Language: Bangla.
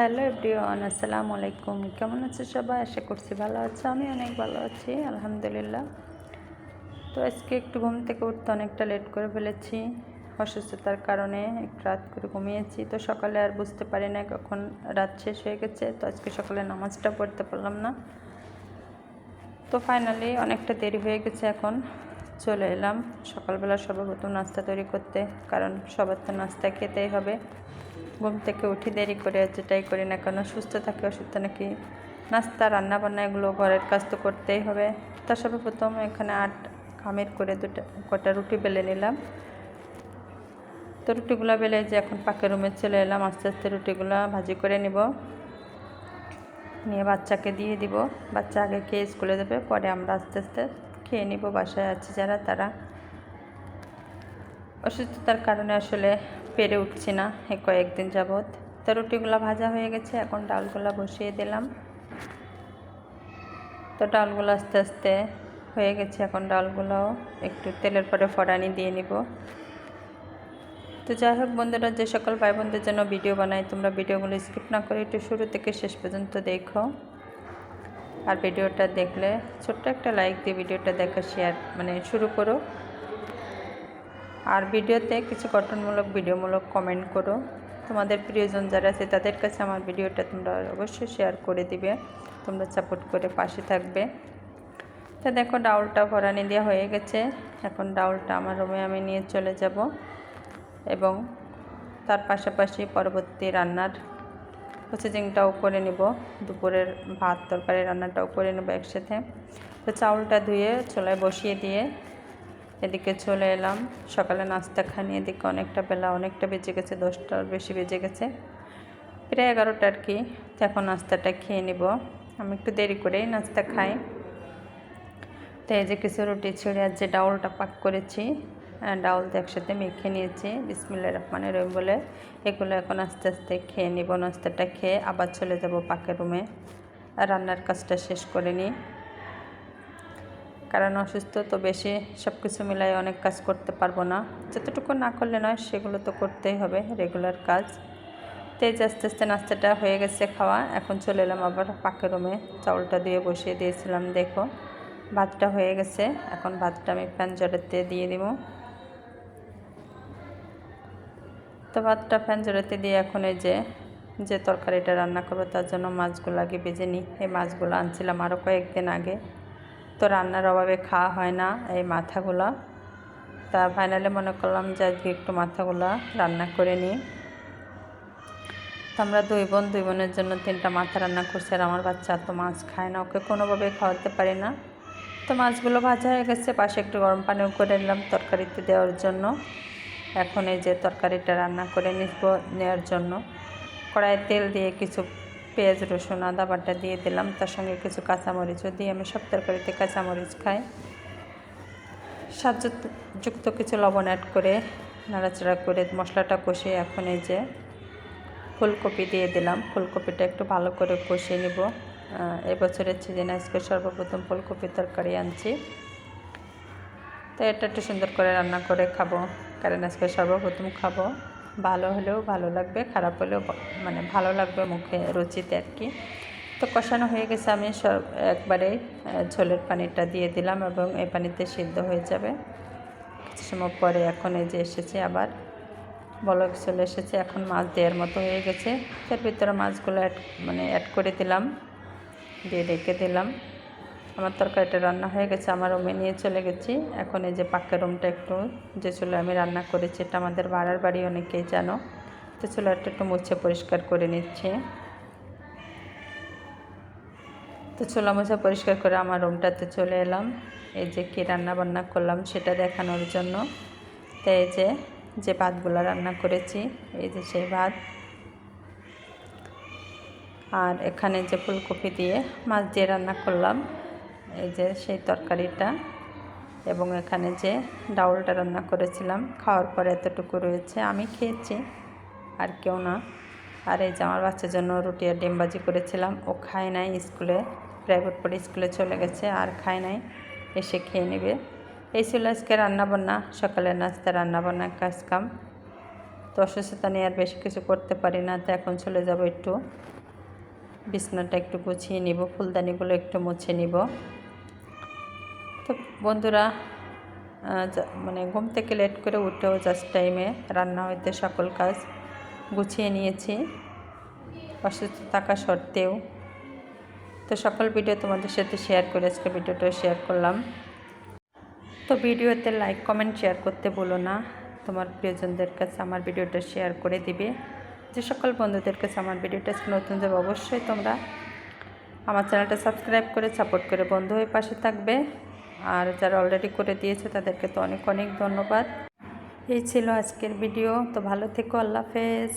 হ্যালো এভরিওয়ান, আসসালামু আলাইকুম। কেমন আছে সবাই? আশা করছি ভালো আছে। আমি অনেক ভালো আছি, আলহামদুলিল্লাহ। তো আজকে একটু ঘুম থেকে উঠতে অনেকটা লেট করে ফেলেছি। অসুস্থতার কারণে একটু রাত করে ঘুমিয়েছি। তো সকালে আর বুঝতে পারি না কখন রাত শেষ হয়ে গেছে। তো আজকে সকালে নামাজটা পড়তে পারলাম না। তো ফাইনালি অনেকটা দেরি হয়ে গেছে এখন। চলে এলাম। সকালবেলা সর্বপ্রথম নাস্তা তৈরি করতে, কারণ সবার তো নাস্তা খেতেই হবে। ঘুম থেকে উঠি, দেরি করে যেটাই করি না কেন, সুস্থ থাকে, অসুস্থ নাকি? নাস্তা রান্না বান্না এগুলো ঘরের কাজ তো করতেই হবে। তার সর্বপ্রথম এখানে আট খামের করে দুটো, কটা রুটি বেলে নিলাম। তো রুটিগুলো বেলে যে এখন পাকের রুমে চলে এলাম, আস্তে আস্তে রুটিগুলো ভাজি করে নিব। নিয়ে বাচ্চাকে দিয়ে দিব। বাচ্চা আগে খেয়ে স্কুলে দেবে পরে আমরা আস্তে আস্তে খেয়ে নিব, বাসায় আছে যারা, তারা। অসুস্থতার কারণে আসলে পেরে উঠছি না কয়েকদিন যাবৎ। তো রুটিগুলো ভাজা হয়ে গেছে, এখন ডালগুলো বসিয়ে দিলাম। তো ডালগুলো আস্তে আস্তে হয়ে গেছে, এখন ডালগুলো একটু তেলের পরে ফড়ানি দিয়ে নিব। তো যাই হোক বন্ধুরা, যে সকল ভাই বোনদের জন্য ভিডিও বানাই, তোমরা ভিডিওগুলো স্কিপ না করে একটু শুরু থেকে শেষ পর্যন্ত দেখো। আর ভিডিওটা দেখলে ছোট্ট একটা লাইক দিয়ে ভিডিওটা দেখা, শেয়ার মানে শুরু করো। আর ভিডিওতে কিছু গঠনমূলক, ভিডিওমূলক কমেন্ট করো। তোমাদের প্রিয়জন যারা আছে, তাদের কাছে আমার ভিডিওটা তোমরা অবশ্যই শেয়ার করে দিবে। তোমরা সাপোর্ট করে পাশে থাকবে। তা দেখো, ডাউলটা ভরানি দেওয়া হয়ে গেছে। এখন ডাউলটা আমার রুমে আমি নিয়ে চলে যাব এবং তার পাশাপাশি পরবর্তী রান্নার প্রসেসিংটাও করে নিব। দুপুরের ভাত, তরকারি রান্নাটাও করে নেব একসাথে। তো চাউলটা ধুয়ে চোলায় বসিয়ে দিয়ে এদিকে চলে এলাম। সকালে নাস্তা খানি এদিকে অনেকটা বেলা, অনেকটা বেজে গেছে, দশটার বেশি বেজে গেছে। প্রায় এগারোটা আর কি। এখন নাস্তাটা খেয়ে নিব। আমি একটু দেরি করেই নাস্তা খাই। তো এই যে কিছু রুটি ছিঁড়ে আর যে ডাউলটা পাক করেছি ডাউল তো একসাথে মেখে নিয়েছি বিসমিল্লা রহমানের রহিম বলে। এগুলো এখন আস্তে আস্তে খেয়ে নিব, নাস্তাটা খেয়ে আবার চলে যাব পাকের রুমে। রান্নার কাজটা শেষ করে নিই। কারণ অসুস্থ তো বেশি সব কিছু মিলাই অনেক কাজ করতে পারব না। যতটুকু না করলে নয়, সেগুলো তো করতেই হবে রেগুলার কাজ। তেজ আস্তে আস্তে নাস্তাটা হয়ে গেছে খাওয়া, এখন চলে এলাম আবার পাকের রুমে। চাউলটা দিয়ে বসিয়ে দিয়েছিলাম, দেখো। ভাতটা হয়ে গেছে, এখন ভাতটা আমি ফ্যান জড়াতে দিয়ে দিব। তো ভাতটা ফ্যান জড়াতে দিয়ে এখন এই যে যে তরকারিটা রান্না করব, তার জন্য মাছগুলো আগে বেজে নিই। এই মাছগুলো আনছিলাম আরও কয়েকদিন আগে। তো রান্নার অভাবে খাওয়া হয় না এই মাথাগুলো। তা ফাইনালি মনে করলাম যে আজকে একটু মাথাগুলো রান্না করে নিই। তো আমরা দুই বোন, দুই বোনের জন্য তিনটা মাথা রান্না করছি আর আমার বাচ্চা তো মাছ খায় না, ওকে কোনোভাবে খাওয়াতে পারি না। তো মাছগুলো ভাজা হয়ে গেছে, পাশে একটু গরম পানিও করে নিলাম তরকারিতে দেওয়ার জন্য। এখন এই যে তরকারিটা রান্না করে নিব নেওয়ার জন্য। কড়াইয়ে তেল দিয়ে কিছু পেঁয়াজ, রসুন, আদা বাটা দিয়ে দিলাম। তার সঙ্গে কিছু কাঁচামরিচও দিয়ে আমি সব তরকারিতে কাঁচামরিচ খাই। স্বাদযুক্ত কিছু লবণ অ্যাড করে নাড়াচাড়া করে মশলাটা কষিয়ে এখন এই যে ফুলকপি দিয়ে দিলাম। ফুলকপিটা একটু ভালো করে কষিয়ে নেব। এবছরের সিজনে, আজকে সর্বপ্রথম ফুলকপির তরকারি আনছি। তো এটা একটু সুন্দর করে রান্না করে খাব, কারণ আজকে সর্বপ্রথম খাব। ভালো হলেও ভালো লাগবে, খারাপ হলেও মানে ভালো লাগবে মুখে রুচিতে আর কি। তো কষানো হয়ে গেছে, আমি সব একবারে ঝোলের পানিটা দিয়ে দিলাম এবং এই পানিতে সিদ্ধ হয়ে যাবে। কিছু সময় পরে এখন এই যে এসেছে আবার, বলক চলে এসেছে, এখন মাছ দেওয়ার মতো হয়ে গেছে। তার ভিতরে মাছগুলো অ্যাড মানে অ্যাড করে দিলাম, দিয়ে রেখে দিলাম। আমার তরকারিটা রান্না হয়ে গেছে, আমার রুমে নিয়ে চলে গেছি। এখন এই যে পাক্কের রুমটা একটু, যে চুলে আমি রান্না করেছি, এটা আমাদের বাড়ার বাড়ি অনেকেই জানো। তো চুলাটা একটু মুছে পরিষ্কার করে নিচ্ছে। তো চুলা মুছে পরিষ্কার করে আমার রুমটাতে চলে এলাম। এই যে কী রান্না বান্না করলাম সেটা দেখানোর জন্য। তো এই যে যে ভাতগুলো রান্না করেছি, এই যে সেই ভাত। আর এখানে যে ফুলকপি দিয়ে মাছ দিয়ে রান্না করলাম। এই যে সেই তরকারিটা এবং এখানে যে ডাউলটা রান্না করেছিলাম, খাওয়ার পরে এতটুকু রয়েছে। আমি খেয়েছি, আর কেউ না। আর এই যে আমার বাচ্চার জন্য রুটি আর ডিমবাজি করেছিলাম, ও খায় নাই স্কুলে প্রাইভেট পড়ে স্কুলে চলে গেছে, আর খায় নাই, এসে খেয়ে নেবে। এই ছিল আজকে রান্নাবান্না, সকালের নাস্তা, রান্নাবান্না কাজ কাম তো অসুস্থতা নিয়ে আর বেশি কিছু করতে পারি না, তো এখন চলে যাব একটু। বিছনাটা একটু গুছিয়ে নিব, ফুলদানিগুলো একটু মুছে নিব। তো বন্ধুরা মানে ঘুম থেকে লেট করে উঠেও জাস্ট টাইমে রান্না হইতে সকল কাজ গুছিয়ে নিয়েছি। অসুস্থ থাকা সত্ত্বেও। তো সকল ভিডিও তোমাদের সাথে শেয়ার করে আজকে ভিডিওটা শেয়ার করলাম। তো ভিডিওতে লাইক কমেন্ট শেয়ার করতে বলো না। তোমার প্রিয়জনদের কাছে আমার ভিডিওটা শেয়ার করে দিবে। যে সকল বন্ধুদের কাছে আমার ভিডিওটা আজকে নতুন যাবে, অবশ্যই তোমরা আমার চ্যানেলটা সাবস্ক্রাইব করে সাপোর্ট করে বন্ধু হয়ে পাশে থাকবে। আর যারা অলরেডি করে দিয়েছে, তাদেরকে তো অনেক অনেক ধন্যবাদ। এই ছিল আজকের ভিডিও তো ভালো থেকো, আল্লাহ হাফেজ।